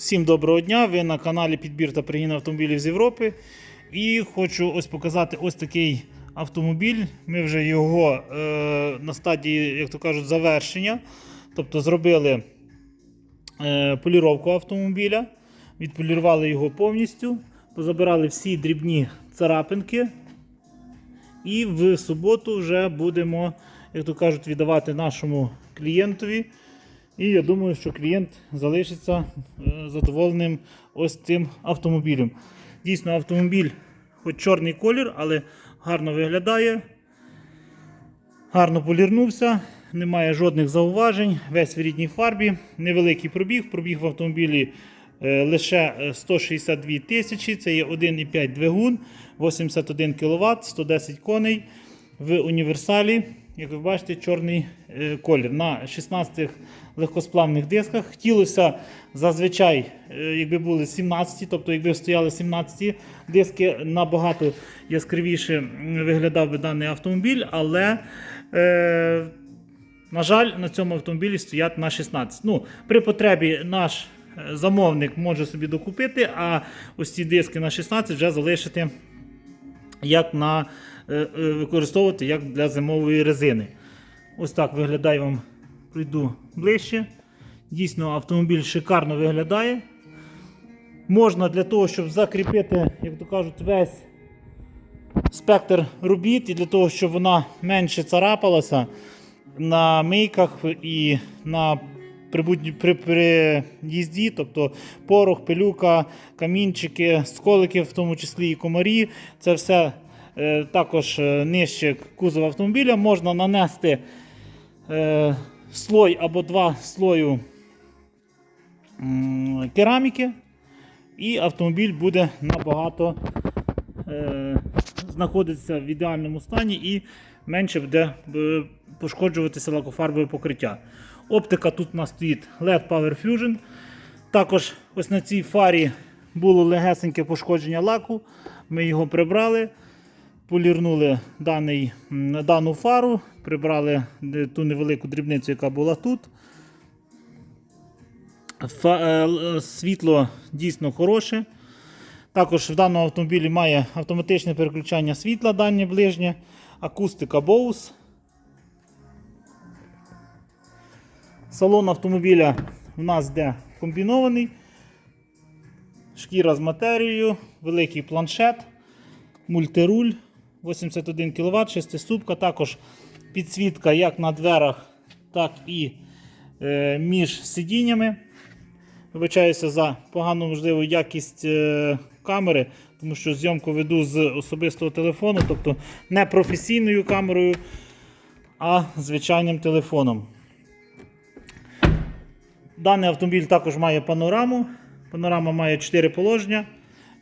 Всім доброго дня! Ви на каналі Підбір та пригін автомобілів з Європи. І хочу ось показати ось такий автомобіль. Ми вже його е, на стадії, як то кажуть, завершення. Тобто зробили е, поліровку автомобіля, відполірували його повністю, позабирали всі дрібні царапинки. І в суботу вже будемо, як то кажуть, віддавати нашому клієнтові. І я думаю, що клієнт залишиться е, задоволеним ось цим автомобілем. Дійсно, автомобіль, хоч чорний колір, але гарно виглядає. Гарно полірнувся, немає жодних зауважень, весь в рідній фарбі, невеликий пробіг. Пробіг в автомобілі е, лише е, 162 тисячі, це є 1,5 двигун, 81 кВт, 110 коней в універсалі. Як ви бачите, чорний е, колір на 16 легкосплавних дисках. Хотілося зазвичай, е, якби були 17, тобто якби стояли 17 диски, набагато яскравіше виглядав би даний автомобіль, але е, на жаль, на цьому автомобілі стоять на 16. Ну, при потребі наш е, замовник може собі докупити, а ось ці диски на 16 вже залишити як на, використовувати як для зимової резини. Ось так виглядає вам. Прийду ближче. Дійсно, автомобіль шикарно виглядає. Можна для того, щоб закріпити, як то кажуть, весь спектр робіт і для того, щоб вона менше царапалася на мийках і на при, при, тобто порох, пилюка, камінчики, сколики, в тому числі і комарі. Це все е, також е, нижче кузова автомобіля. Можна нанести е, слой або два слою кераміки, і автомобіль буде набагато е, знаходитися в ідеальному стані і менше буде е, пошкоджуватися лакофарбове покриття. Оптика тут у нас стоїть LED Power Fusion. Також ось на цій фарі було легесеньке пошкодження лаку. Ми його прибрали, полірнули даний, дану фару, прибрали е, ту невелику дрібницю, яка була тут. Фа- е, е, світло дійсно хороше. Також в даному автомобілі має автоматичне переключання світла дальнє ближнє, акустика Bose. Салон автомобіля в нас йде комбінований. Шкіра з матерією, великий планшет, мультируль 81 кВт, шестиступка, також підсвітка як на дверах, так і е, між сидіннями. Вибачаюся за погану можливу якість е, камери, тому що зйомку веду з особистого телефону, тобто не професійною камерою, а звичайним телефоном. Даний автомобіль також має панораму. Панорама має 4 положення,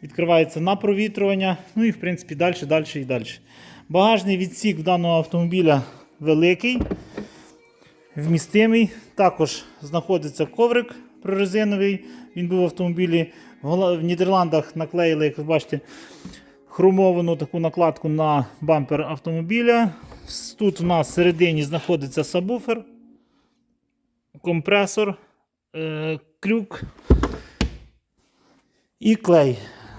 відкривається на провітрювання, ну і в принципі далі, далі і далі. Багажний відсік даного автомобіля великий, вмістимий. Також знаходиться коврик прорезиновий. Він був в автомобілі. В Нідерландах наклеїли, як ви бачите, хромовану таку накладку на бампер автомобіля. Тут у нас всередині знаходиться сабвуфер, компресор, е, крюк і клей.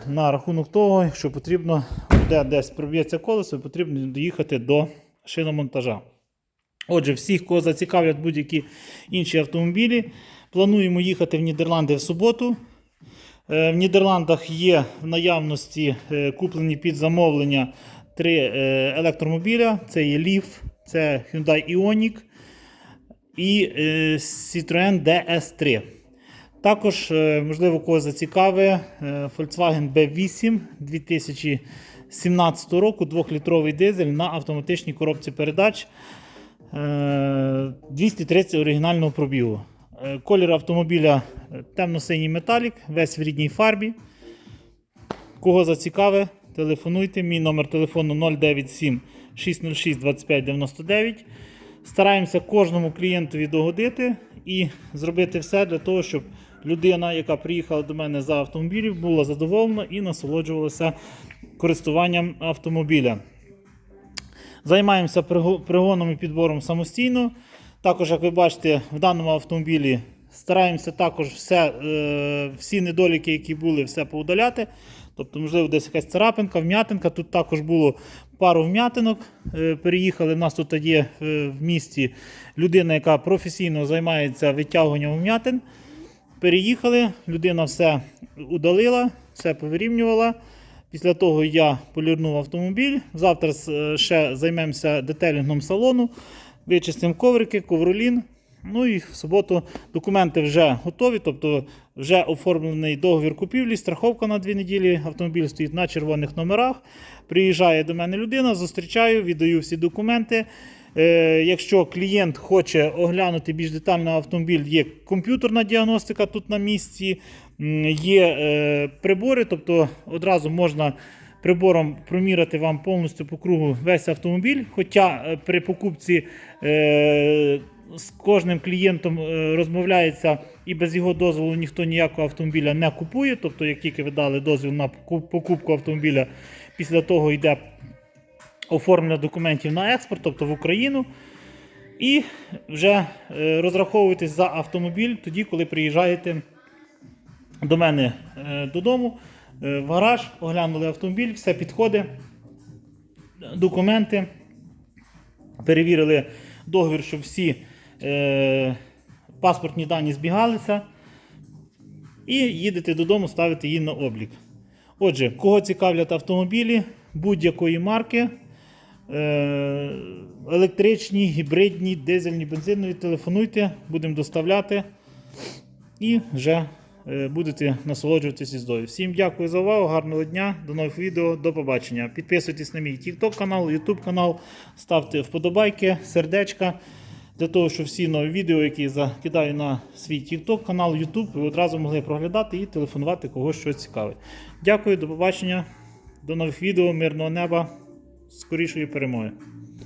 На рахунок того, якщо потрібно, де десь проб'ється колесо, потрібно доїхати до шиномонтажа. Отже, всіх, кого зацікавлять будь-які інші автомобілі, плануємо їхати в Нідерланди в суботу. Е, В Нідерландах є в наявності е, куплені під замовлення три е, електромобіля: це є Leaf, це Hyundai Ioniq і Citroën DS3. Також, е, можливо, когось зацікавить е, Volkswagen B8 2017 року, 2-літровий дизель на автоматичній коробці передач. Е, 230 оригінального пробігу. Е, Колір автомобіля е, темно-синій металік, весь в рідній фарбі. Кого зацікавить, телефонуйте. Мій номер телефону 097 606 25 99. Стараємося кожному клієнтові догодити і зробити все для того, щоб людина, яка приїхала до мене за автомобілем, була задоволена і насолоджувалася користуванням автомобіля. Займаємося пригоном і підбором самостійно. Також, як ви бачите, в даному автомобілі стараємося також все, е, всі недоліки, які були, все поудаляти. Тобто, можливо, десь якась царапинка, вм'ятинка. Тут також було пару вм'ятинок. Е, переїхали. У нас тут є е, в місті людина, яка професійно займається витягуванням вм'ятин. Переїхали, людина все удалила, все повирівнювала. Після того я полірнув автомобіль. Завтра е, ще займемося детелінгом салону, вичистимо коврики, ковролін. Ну і в суботу документи вже готові, тобто вже оформлений договір купівлі, страховка на дві неділі. Автомобіль стоїть на червоних номерах. Приїжджає до мене людина, зустрічаю, віддаю всі документи. Е, якщо клієнт хоче оглянути більш детально автомобіль, є комп'ютерна діагностика тут на місці, є е, прибори, тобто одразу можна прибором проміряти вам повністю по кругу весь автомобіль. Хоча е, при покупці з кожним клієнтом розмовляється і без його дозволу ніхто ніякого автомобіля не купує. Тобто, як тільки ви дали дозвіл на покупку автомобіля, після того йде оформлення документів на експорт, тобто в Україну. І вже е, за автомобіль тоді, коли приїжджаєте до мене е, додому, е, в гараж, оглянули автомобіль, все підходить, документи, перевірили договір, щоб всі е, паспортні дані збігалися. І їдете додому, ставите її на облік. Отже, кого цікавлять автомобілі будь-якої марки, електричні, гібридні, дизельні, бензинові, телефонуйте, будемо доставляти і вже е, будете насолоджуватися їздою. Всім дякую за увагу, гарного дня, до нових відео, до побачення. Підписуйтесь на мій TikTok канал, YouTube канал, ставте вподобайки, сердечка. Для того, щоб всі нові відео, які я закидаю на свій TikTok канал, YouTube, ви одразу могли проглядати і телефонувати когось щось цікаве. Дякую, до побачення, до нових відео, мирного неба, скорішої перемоги.